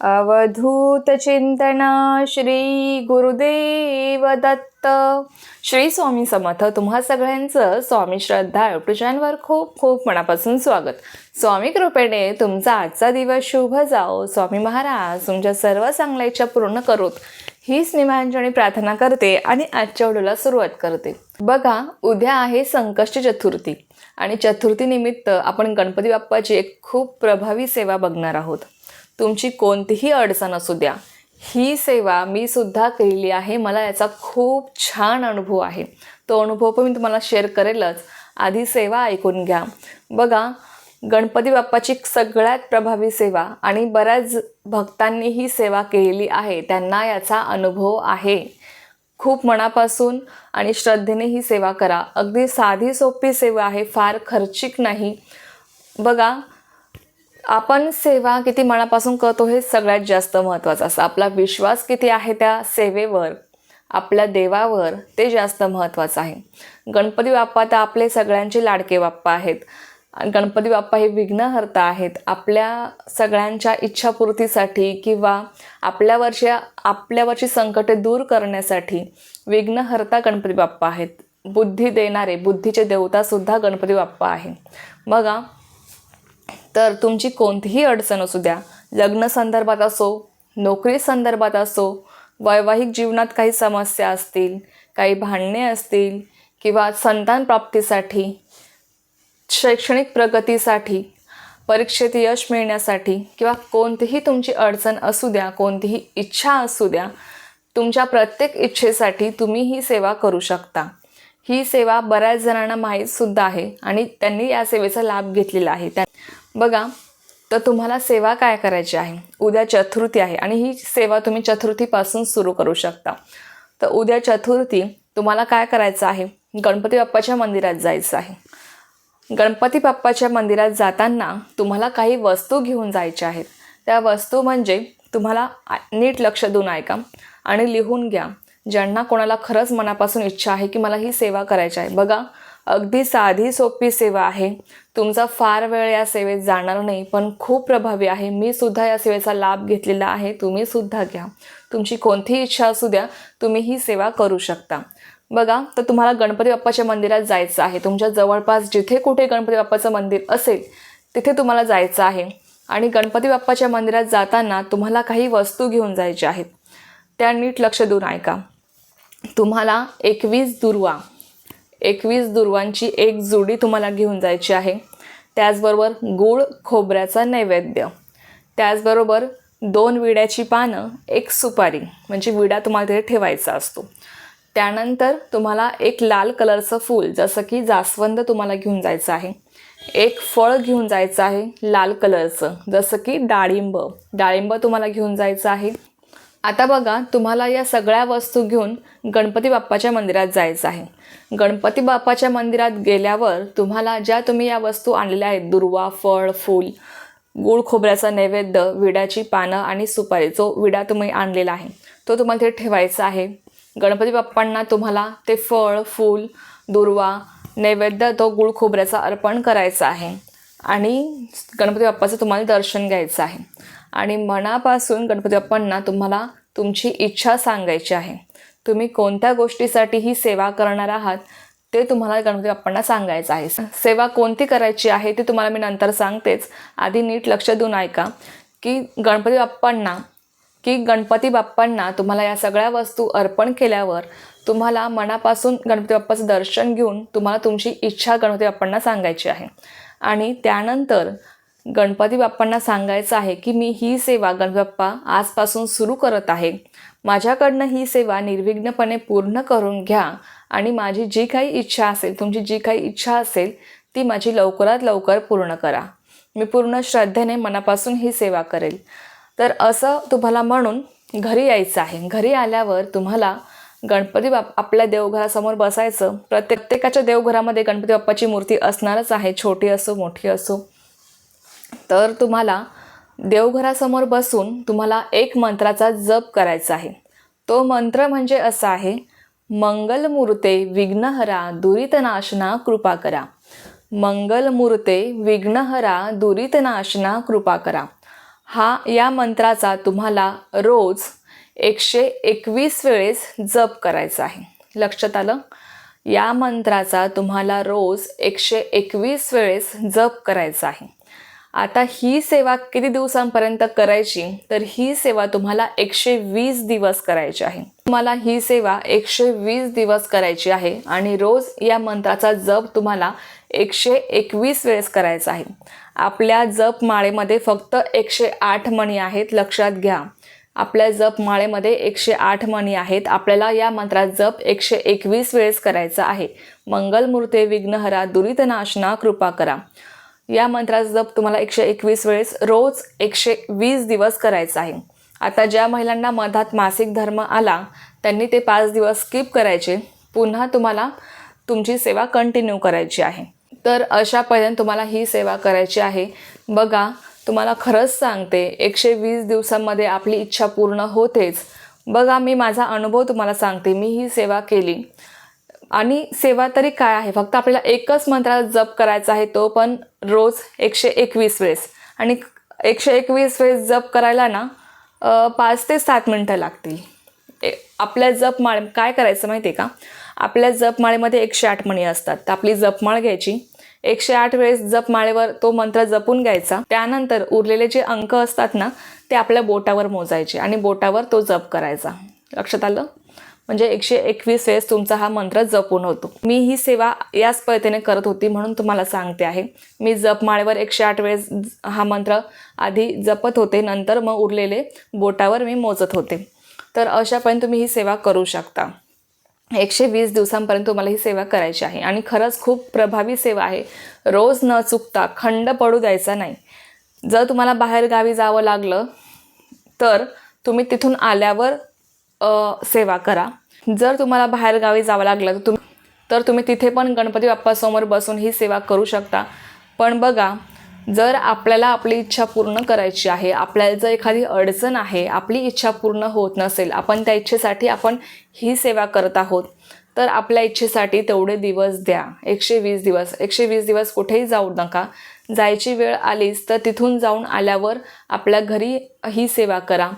अवधूत चिंतन श्री गुरुदेव दत्त. श्री स्वामी समर्थ तुम्हा सगळ्यांचं स्वामी श्रद्धा युट्यूब चॅनलवर खूप खूप मनापासून स्वागत. स्वामी कृपेने तुमचा आजचा दिवस शुभ जाओ. स्वामी महाराज तुमच्या सर्व चांगल्या इच्छा पूर्ण करोत. हीच निमांजणी प्रार्थना करते आणि आजच्या व्हिडिओला सुरुवात करते. बघा उद्या आहे संकष्टी चतुर्थी आणि चतुर्थी निमित्त आपण गणपती बाप्पाची एक खूप प्रभावी सेवा बघणार आहोत. तुमची कोणतीही अडचण असू द्या. ही सेवा मी सुद्धा केलेली आहे. मला याचा खूप छान अनुभव आहे. तो अनुभव पण मी तुम्हाला शेअर करेलच. आधी सेवा ऐकून घ्या. बघा गणपती बाप्पाची सगळ्यात प्रभावी सेवा आणि बऱ्याच भक्तांनी ही सेवा केलेली आहे. त्यांना याचा अनुभव आहे. खूप मनापासून आणि श्रद्धेने ही सेवा करा. अगदी साधी सोपी सेवा आहे. फार खर्चिक नाही. बघा आपण सेवा किती मनापासून करतो हे सगळ्यात जास्त महत्त्वाचं असतं. आपला विश्वास किती आहे त्या सेवेवर आपल्या देवावर ते जास्त महत्त्वाचं आहे. गणपती बाप्पा तर आपले सगळ्यांचे लाडके बाप्पा आहेत. आणि गणपती बाप्पा हे विघ्नहर्ता आहेत. आपल्या सगळ्यांच्या इच्छापूर्तीसाठी किंवा आपल्यावरची आपल्यावरची संकटे दूर करण्यासाठी विघ्नहर्ता गणपती बाप्पा आहेत. बुद्धी देणारे बुद्धीचे देवतासुद्धा गणपती बाप्पा आहे. बघा तर तुमची कोणतीही अडचण असू द्या. लग्न संदर्भात असो नोकरी संदर्भात असो वैवाहिक जीवनात काही समस्या असतील काही भांडणे असतील किंवा संतान प्राप्तीसाठी शैक्षणिक प्रगतीसाठी परीक्षेत यश मिळण्यासाठी किंवा कोणतीही तुमची अडचण असू द्या कोणतीही इच्छा असू द्या तुमच्या प्रत्येक इच्छेसाठी तुम्ही ही सेवा करू शकता. ही सेवा बऱ्याच जणांना माहीतसुद्धा आहे आणि त्यांनी या सेवेचा लाभ घेतलेला आहे. त्या बघा तर तुम्हाला सेवा काय करायची आहे? उद्या चतुर्थी आहे आणि ही सेवा तुम्ही चतुर्थीपासून सुरू करू शकता. तर उद्या चतुर्थी तुम्हाला काय करायचं आहे? गणपती बाप्पाच्या मंदिरात जायचं आहे. गणपती बाप्पाच्या मंदिरात जाताना तुम्हाला काही वस्तू घेऊन जायच्या आहेत. त्या वस्तू म्हणजे तुम्हाला नीट लक्ष देऊन ऐका आणि लिहून घ्या. ज्यांना कोणाला खरंच मनापासून इच्छा आहे की मला ही सेवा करायची आहे. बघा अगदी साधी सोपी सेवा आहे. तुमचा फार वेळ या सेवेत जाणार नाही पण खूप प्रभावी आहे. मी सुद्धा या सेवेचा लाभ घेतलेला आहे. तुम्ही सुद्धा घ्या. तुमची कोणतीही इच्छा असू द्या तुम्ही ही सेवा करू शकता. बघा तर तुम्हाला गणपती बाप्पाच्या मंदिरात जायचं आहे. तुमच्या जवळपास जिथे कुठे गणपती बाप्पाचं मंदिर असेल तिथे तुम्हाला जायचं आहे. आणि गणपती बाप्पाच्या मंदिरात जाताना तुम्हाला काही वस्तू घेऊन जायच्या आहेत. त्या नीट लक्ष देऊन ऐका. तुम्हाला एकवीस दुर्वा एकवीस दुर्वांची एक जोडी तुम्हाला घेऊन जायची आहे. त्याचबरोबर गूळ खोबऱ्याचा नैवेद्य. त्याचबरोबर दोन विड्याची पानं एक सुपारी म्हणजे विडा तुम्हाला तिथे ठेवायचा असतो. त्यानंतर तुम्हाला एक लाल कलरचं फूल जसं की जास्वंद तुम्हाला घेऊन जायचं आहे. एक फळ घेऊन जायचं आहे लाल कलरचं जसं की डाळिंब. डाळिंब तुम्हाला घेऊन जायचं आहे. आता बघा तुम्हाला या सगळ्या वस्तू घेऊन गणपती बाप्पाच्या मंदिरात जायचं आहे. गणपती बाप्पाच्या मंदिरात गेल्यावर तुम्हाला ज्या तुम्ही या वस्तू आणलेल्या आहेत दुर्वा फळ फूल गुळ खोबऱ्याचा नैवेद्य विड्याची पानं आणि सुपारी जो विडा तुम्ही आणलेला आहे तो तुम्हाला ते ठेवायचा आहे. गणपती बाप्पांना तुम्हाला ते फळ फूल दुर्वा नैवेद्य तो गुळ खोबऱ्याचा अर्पण करायचा आहे. आणि गणपती बाप्पाचं तुम्हाला दर्शन घ्यायचं आहे. आणि मनापासून गणपती बाप्पांना तुम्हाला तुमची इच्छा सांगायची आहे. तुम्ही कोणत्या गोष्टीसाठी ही सेवा करणार आहात ते तुम्हाला गणपती बाप्पांना सांगायचं आहे. सेवा कोणती करायची आहे ते तुम्हाला मी नंतर सांगतेच. आधी नीट लक्ष देऊन ऐका की गणपती बाप्पांना की गणपती बाप्पांना तुम्हाला या सगळ्या वस्तू अर्पण केल्यावर तुम्हाला मनापासून गणपती बाप्पाचं दर्शन घेऊन तुम्हाला तुमची इच्छा गणपती बाप्पांना सांगायची आहे. आणि त्यानंतर गणपती बाप्पांना सांगायचं आहे की मी ही सेवा गणपती बाप्पा आजपासून सुरू करत आहे. माझ्याकडनं ही सेवा निर्विघ्नपणे पूर्ण करून घ्या आणि माझी जी काही इच्छा असेल तुमची जी काही इच्छा असेल ती माझी लवकरात लवकर पूर्ण करा. मी पूर्ण श्रद्धेने मनापासून ही सेवा करेल. तर असं तुम्हाला म्हणून घरी यायचं आहे. घरी आल्यावर तुम्हाला गणपती बाप आपल्या देवघरासमोर बसायचं. प्रत्येकाच्या देवघरामध्ये गणपती बाप्पाची मूर्ती असणारच आहे. छोटी असो मोठी असो. तर तुम्हाला देवघरासमोर बसून तुम्हाला एक मंत्राचा जप करायचा आहे. तो मंत्र म्हणजे असा आहे मंगलमूर्ते विघ्नहरा दुरितनाशना कृपा करा. मंगलमूर्ते विघ्नहरा दुरितनाशना कृपा करा. हा या मंत्राचा तुम्हाला रोज एकशे एकवीस वेळेस जप करायचा आहे. लक्षात आलं? या मंत्राचा तुम्हाला रोज एकशे एकवीस वेळेस जप करायचा आहे. आता ही सेवा किती दिवसांपर्यंत करायची? तर ही सेवा तुम्हाला एकशे वीस दिवस करायची आहे. तुम्हाला ही सेवा एकशे वीस दिवस करायची आहे आणि रोज या मंत्राचा जप तुम्हाला एकशे एकवीस वेळेस करायचा आहे. आपल्या जप माळेमध्ये फक्त एकशे आठ मणी आहेत लक्षात घ्या. आपल्या जप माळेमध्ये एकशे आठ मणी आहेत. आपल्याला या मंत्रात जप एकशे एकवीस वेळेस करायचा आहे. मंगलमूर्ते विघ्नहरा दुरितनाशना कृपा करा. या मंत्राचा जप तुम्हाला एकशे एकवीस वेळेस रोज एकशे वीस दिवस करायचा आहे. आता ज्या महिलांना मधात मासिक धर्म आला त्यांनी ते पाच दिवस स्किप करायचे. पुन्हा तुम्हाला तुमची सेवा कंटिन्यू करायची आहे. तर अशा तुम्हाला ही सेवा करायची आहे. बघा तुम्हाला खरंच सांगते एकशे वीस दिवसांमध्ये आपली इच्छा पूर्ण होतेच. बघा मी माझा अनुभव तुम्हाला सांगते. मी ही सेवा केली. आणि सेवा तरी काय आहे? फक्त आपल्याला एकच मंत्राला जप करायचा आहे तो पण रोज एकशे एकवीस वेळेस. आणि एकशे एकवीस वेळेस जप करायला ना पाच ते सात मिनटं लागतील. ए- आपल्या जपमाळ काय करायचं माहिती आहे का? आपल्या जपमाळेमध्ये एकशे आठ मणी असतात. तर आपली जपमाळ घ्यायची. एकशे आठ वेळेस जपमाळेवर तो मंत्र जपून घ्यायचा. त्यानंतर उरलेले जे अंक असतात ना ते आपल्या बोटावर मोजायचे आणि बोटावर तो जप करायचा. लक्षात आलं? म्हणजे एकशे एकवीस वेळेस तुमचा हा मंत्र जपून होतो. मी ही सेवा याच पद्धतीने करत होती म्हणून तुम्हाला सांगते आहे. मी जपमाळेवर एकशे आठ वेळेस हा मंत्र आधी जपत होते नंतर मग उरलेले बोटावर मी मोजत होते. तर अशापर्यंत तुम्ही ही सेवा करू शकता. एकशे वीस दिवसांपर्यंत तुम्हाला ही सेवा करायची आहे. आणि खरंच खूप प्रभावी सेवा आहे. रोज न चुकता खंड पडू द्यायचा नाही. जर तुम्हाला बाहेर गावी जावं लागलं तर तुम्ही तिथून आल्यावर सेवा करा. जर तुम्हाला बाहेर गावी जावं लागलं तर तुम्ही तर तुम्ही तिथे पण गणपती बाप्पासमोर बसून ही सेवा करू शकता. पण बघा जर आपल्याला आपली इच्छा पूर्ण करायची आहे आपल्याला जर एखादी अडचण आहे आपली इच्छा पूर्ण होत नसेल आपण त्या इच्छेसाठी आपण ही सेवा करत आहोत तर आपल्या इच्छेसाठी तेवढे दिवस द्या. एकशे वीस दिवस. एकशे वीस दिवस कुठेही जाऊ नका. जायची वेळ आलीच तर तिथून जाऊन आल्यावर आपल्या घरी ही सेवा करा.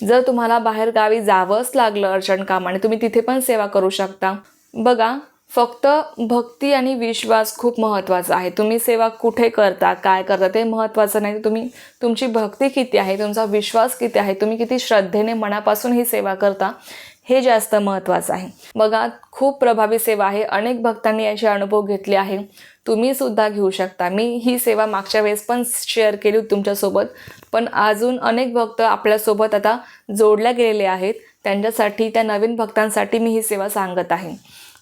जर तुम्हाला बाहेर गावी जावंच लागलं अर्जंट कामाने तुम्ही तिथे पण सेवा करू शकता. बघा फक्त भक्ती आणि विश्वास खूप महत्त्वाचा आहे. तुम्ही सेवा कुठे करता काय करता ते महत्त्वाचं नाही. तुम्ही तुमची भक्ती किती आहे तुमचा विश्वास किती आहे तुम्ही किती श्रद्धेने मनापासून ही सेवा करता हे जास्त महत्त्वाचं आहे. बघा खूप प्रभावी सेवा आहे. अनेक भक्तांनी याचे अनुभव घेतले आहे. तुम्ही सुद्धा घेऊ शकता. मी ही सेवा मागच्या वेळेस पण शेअर केली होती तुमच्यासोबत. पण अजून अनेक भक्त आपल्यासोबत आता जोडल्या गेलेले आहेत. त्यांच्यासाठी त्या नवीन भक्तांसाठी मी ही सेवा सांगत आहे.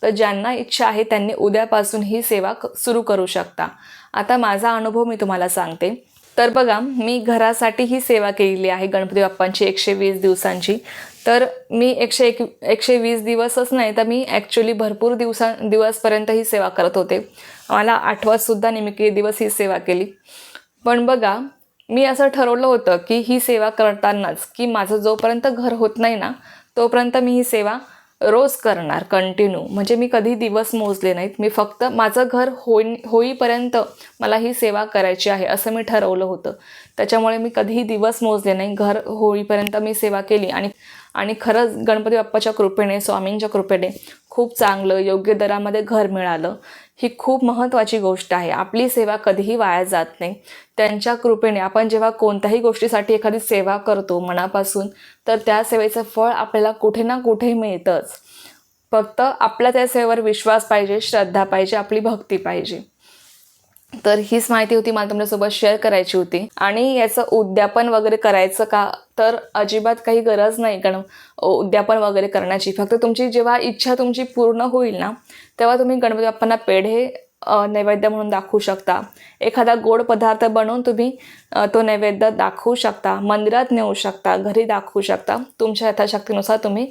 तर ज्यांना इच्छा आहे त्यांनी उद्यापासून ही सेवा क- सुरू करू शकता. आता माझा अनुभव मी तुम्हाला सांगते. तर बघा मी घरासाठी ही सेवा केलेली आहे गणपती बाप्पांची एकशे वीस दिवसांची. तर मी एकशे एक एकशे वीस दिवसच नाही तर मी ॲक्च्युली भरपूर दिवसा दिवसपर्यंत ही सेवा करत होते. मला आठवतसुद्धा नेमके दिवस ही सेवा केली. पण बघा मी असं ठरवलं होतं की ही सेवा करतानाच की माझं जोपर्यंत घर होत नाही ना तोपर्यंत मी ही सेवा रोज करणार कंटिन्यू म्हणजे मी कधी दिवस मोजले नाहीत. मी फक्त माझं घर होई होईपर्यंत मला ही सेवा करायची आहे असं मी ठरवलं होतं. त्याच्यामुळे मी कधीही दिवस मोजले नाही. घर होईपर्यंत मी सेवा केली. आणि आणि खरंच गणपती बाप्पाच्या कृपेने स्वामींच्या कृपेने खूप चांगलं योग्य दरामध्ये घर मिळालं. ही खूप महत्त्वाची गोष्ट आहे. आपली सेवा कधीही वाया जात नाही. त्यांच्या कृपेने आपण जेव्हा कोणत्याही गोष्टीसाठी एखादी सेवा करतो मनापासून तर त्या सेवेचं फळ आपल्याला कुठे ना कुठे मिळतंच. फक्त आपला त्या सेवेवर विश्वास पाहिजे श्रद्धा पाहिजे आपली भक्ती पाहिजे. तर हीच माहिती होती मला तुमच्यासोबत शेअर करायची होती. आणि याचं उद्यापन वगैरे करायचं का? तर अजिबात काही गरज नाही कारण उद्यापन वगैरे करण्याची. फक्त तुमची जेव्हा इच्छा तुमची पूर्ण होईल ना तेव्हा तुम्ही गणपती बाप्पांना पेढे नैवेद्य म्हणून दाखवू शकता. एखादा गोड पदार्थ बनवून तुम्ही तो नैवेद्य दाखवू शकता. मंदिरात नेऊ शकता घरी दाखवू शकता. तुमच्या यथाशक्तीनुसार तुम्ही